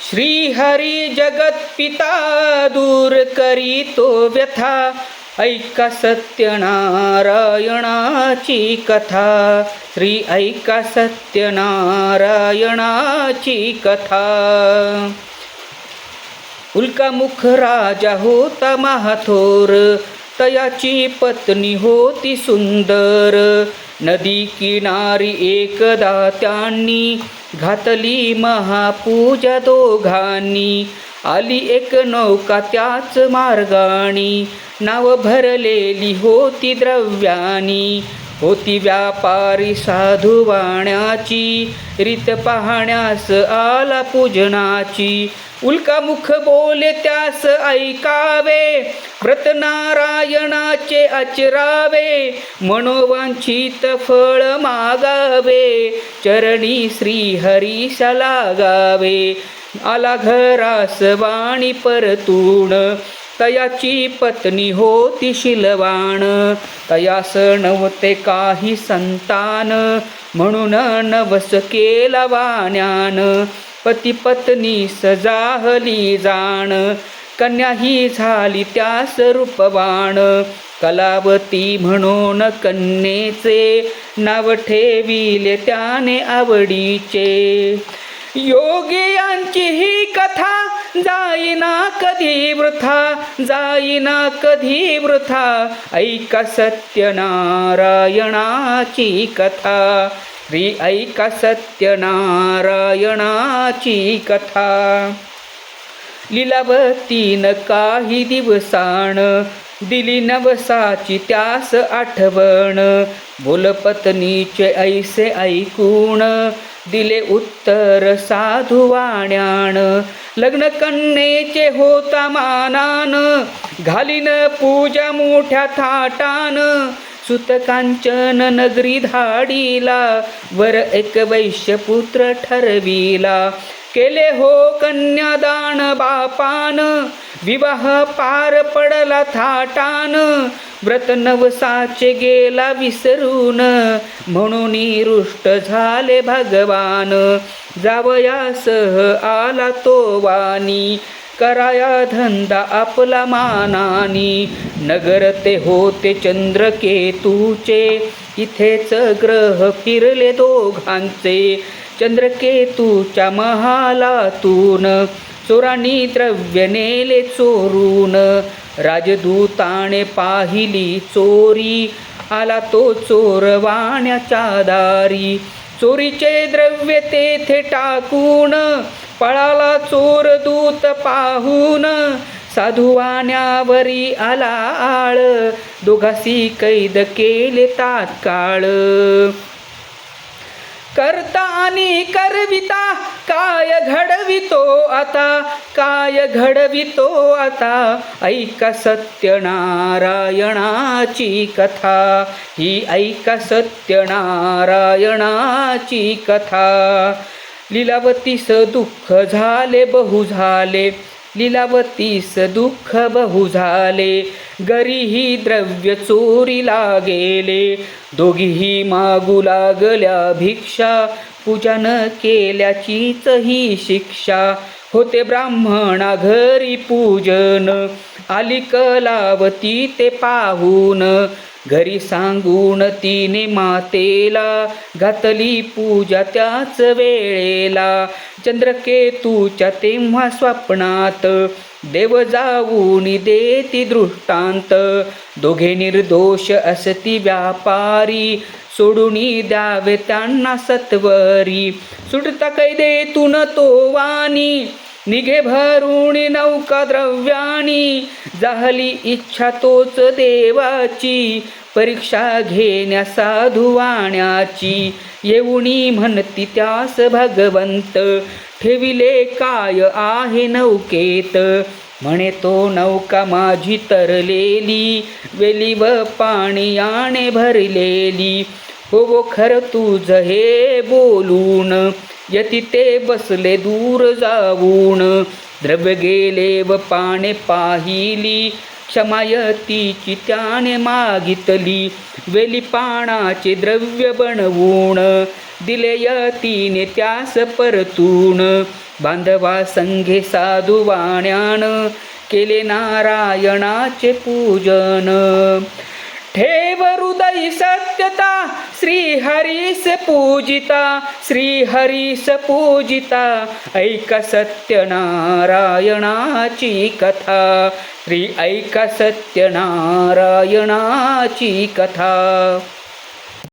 श्रीहरी जगत पिता दूर करी तो व्यथा ऐका सत्यनारायणाची कथा। श्री ऐका सत्यनारायणाची कथा। उल्कामुख राजा होता महाथोर तयाची पत्नी होती सुंदर। नदी किनारी एकदा त्यांनी घातली महापूजा दोघांनी. आली एक नौका त्याच मार्गाणी नाव भरलेली होती द्रव्यानी. होती व्यापारी साधू वाण्याची रीत पाहण्यास आला पूजनाची. उल्कामुख बोले त्यास ऐकावे व्रत नारायणाचे आचरावे मनोवांछित फळ मागावे चरणी श्री हरीशा लागावे. आला घरास वाणी परतून तयाची पत्नी होती शिलवाण. तयास नव्हते काही संतान. म्हणून नवस केला वाण्यान. पती पत्नी सजाहली जाण. कन्या ही झाली त्यास रूपवाण कलावती म्हणून कन्येचे नाव ठेविले त्याने आवडीचे. योगियांची ही कथा जाईना कधी वृथा जाईना कधी वृथा ऐका सत्यनारायणाची कथा. श्री ऐका सत्यनारायणाची कथा. लिलावतीन काही दिवसाण दिली नवसाची त्यास आठवण. बोलपत्नीचे ऐसे ऐकून दिले उत्तर साधुवाण्यान लग्न कन्येचे होता मानान. घालीन पूजा मोठ्या थाटान. सुत कांचन नगरी धाडीला. वर एक वैश्यपुत्र ठरविला. केले हो कन्यादान बापान. विवाह पार पडला थाटान व्रत नवसाचे गेला विसरून. म्हणून रुष्ट झाले भगवान जावयासह आला तो वाणी. कराया धंदा आपला मानानी. नगर ते होते चंद्रकेतूचे इथेच ग्रह फिरले दोघांचे. चंद्रकेतूच्या महालातून चोरांनी द्रव्य नेले चोरून राजदूताने पाहिली चोरी. आला तो चोर वाण्याच्या दारी. चोरीचे द्रव्य तेथे टाकून पळाला चोर दूत पाहून. साधुवाण्यावरी आला आळ दोघासी कैद केले तात्काळ. करता आणि करविता काय घडवितो आता काय घडवितो आता? ऐका सत्यनारायणाची कथा ही ऐका सत्यनारायणाची कथा. लीलावतीस दुःख झाले बहु झाले. लीलावतीस दुःख बहु झाले. गरीही द्रव्य चोरीला गेले. दोघीही मागू लागल्या भिक्षा. पूजन केल्याचीच ही शिक्षा. होते ब्राह्मणा घरी पूजन. आली कलावती ते पाहून. घरी सांगून तिने मातेला घातली पूजा त्याच वेळेला. चंद्रकेतूच्या तेव्हा स्वप्नात देव जाऊन देती दृष्टांत. दोघे निर्दोष असती व्यापारी सोडूनी द्यावे त्यांना सत्वरी. सुटता कैदेतून तो वाणी निघे भरून नौका द्रव्यानी झाली इच्छा तोच देवाची परीक्षा घेण्या साधुवाण्याची. येऊणी येऊनी म्हणती त्यास भगवंत ठेविले काय आहे नौकेत? म्हणे तो नौका माझी तरलेली वेली व पाणी याने भरलेली. हो वो खर तुझ हे बोलून यती ते बसले दूर जाऊन. द्रव्य गेले व पाने पाहिली. क्षमायतीची त्याने मागितली. वेली पानाचे द्रव्य बनवून. दिले यतीने त्यास परतून. बांधवा संघे साधू वाण्यान केले नारायणाचे पूजन. ठेव हृदय सत्यता श्री हरीस पूजिता श्री हरीस पूजिता ऐका सत्यनारायणाची कथा श्री ऐका सत्यनारायणाची कथा.